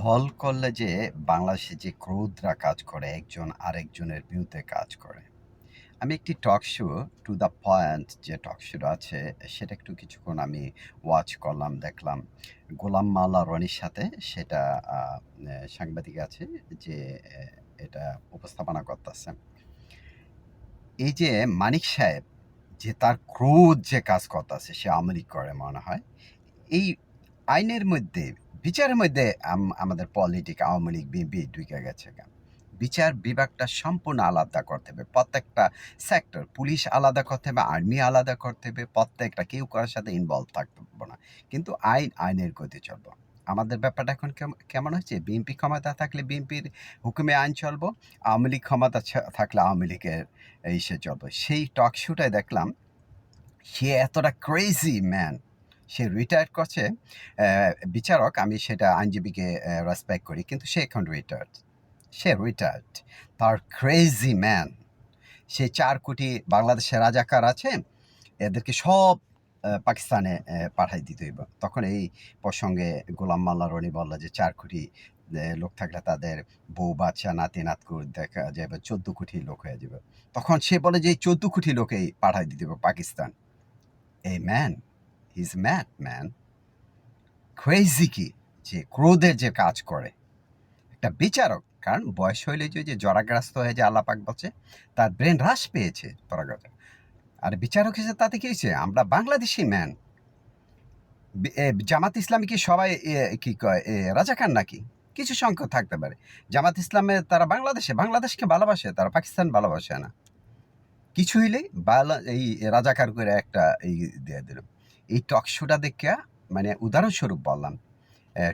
দল করলে যে বাংলাদেশে যে ক্রোধরা কাজ করে, একজন আরেকজনের বিরুদ্ধে কাজ করে। আমি একটি talk show to the point যে টক শো আছে, সেটা একটু কিছুক্ষণ আমি ওয়াচ করলাম, দেখলাম। গোলাম মাওলা রনির সাথে সেটা সাংবাদিক আছে যে এটা উপস্থাপনা করতেছে। এই যে মানিক সাহেব, যে তার ক্রোধ যে কাজ করতেছে, সে আওয়ামী লীগ করে মনে হয়, এই আইনের মধ্যে বিচারের মধ্যে আমাদের পলিটিক আওয়ামী লীগ বিএনপি ঢুকে গেছে কেন বিচার বিভাগটা সম্পূর্ণ আলাদা করতে হবে। প্রত্যেকটা সেক্টর পুলিশ আলাদা করতে হবে আর্মি আলাদা করতে হবে, প্রত্যেকটা কেউ কারোর সাথে ইনভলভ থাকতে না। কিন্তু আইন, আইনের গতি চলবো। আমাদের ব্যাপারটা এখন কেম- কেমন হচ্ছে? বিএনপি ক্ষমতা থাকলে বিএনপির হুকুমে আইন চলবো, আওয়ামী লীগ ক্ষমতা থাকলে আওয়ামী লীগের ইসে চলবো। সেই টক শোটায় দেখলাম, সে এতটা ক্রেজি ম্যান সে রিটায়ার করছে বিচারক, আমি সেটা আইনজীবীকে রেসপেক্ট করি, কিন্তু সে এখন রিটায়ার্ড সে রিটায়ার্ড তার ক্রেজি ম্যান সে চার কোটি বাংলাদেশের রাজাকার আছে, এদেরকে সব পাকিস্তানে পাঠাই দিতে তখন এই প্রসঙ্গে গোলাম মাল্লা রনি বলল যে, চার কোটি লোক থাকলে তাদের বউ, বাচ্চা, নাতি, নাতকুর দেখা যাবে চোদ্দ কোটি লোক হয়ে যাবে তখন সে বলে যে, এই চোদ্দ কোটি লোকেই পাঠাই দিতে পাকিস্তান। এই man is mad man crazy কি? যে ক্রোধের যে কাজ করে। একটা বিচারক, কারণ বয়স হইলে যে জরাগ্রস্ত হয়ে যে আল্লাপাক বলছে, তার ব্রেন হ্রাস পেয়েছে পরাগত। আর বিচারক হিসেবে তাতে কি হয়েছে? আমরা বাংলাদেশি ম্যান জামাত ইসলামী কি সবাই কি কয় রাজাকার নাকি? কিছু সংখ্যক থাকতে পারে। জামাত ইসলামে তারা বাংলাদেশে, বাংলাদেশকে ভালোবাসে, তারা পাকিস্তান ভালোবাসে না। কিছু হইলেই এই রাজাকার করে একটা এই দিয়ে দিল। এই টক শোটা দেখে মানে উদাহরণস্বরূপ বললাম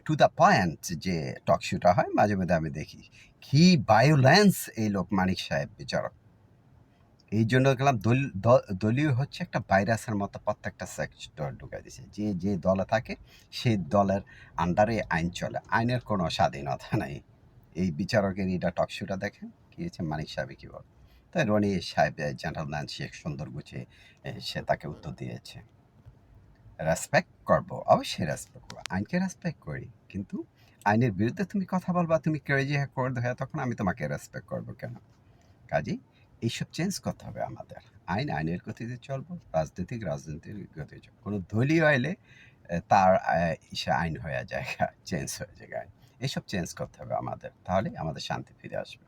টু দ্য পয়েন্ট যে টক শোটা হয়, মাঝে মধ্যে আমি দেখি, কি ভায়োলেন্স এই লোক মানিক সাহেব বিচারক এই জন্য দল- দলীয় হচ্ছে একটা ভাইরাসের মতো প্রত্যেকটা সেক্টর ঢুকাই দিয়েছে যে যে দলে থাকে, সেই দলের আন্ডারে আইন চলে। আইনের কোনো স্বাধীনতা নাই। এই বিচারকের এটা টক শোটা দেখেন, কি হচ্ছে মানিক সাহেব কী বল? তাই রনি সাহেব জেনারেল জেন্টালম্যান শেখ সুন্দর গুছে সে তাকে উত্তর দিয়েছে। রেসপেক্ট করব, অবশ্যই রেসপেক্ট করব। আইনকে রেসপেক্ট করি, কিন্তু আইনের বিরুদ্ধে তুমি কথা বলবা, তুমি ক্রেজি করে হয়ে তখন আমি তোমাকে রেসপেক্ট করব কেন? কাজেই এইসব চেঞ্জ করতে হবে আমাদের। আইন আইনের গতিতে চলবো, রাজনৈতিক রাজনীতির গতিতে চলবো। কোনো দলীয় আইলে তার ইসে আইন হয়ে যায় চেঞ্জ হয়ে যায়। এইসব চেঞ্জ করতে হবে আমাদের তাহলে আমাদের শান্তি ফিরে আসবে।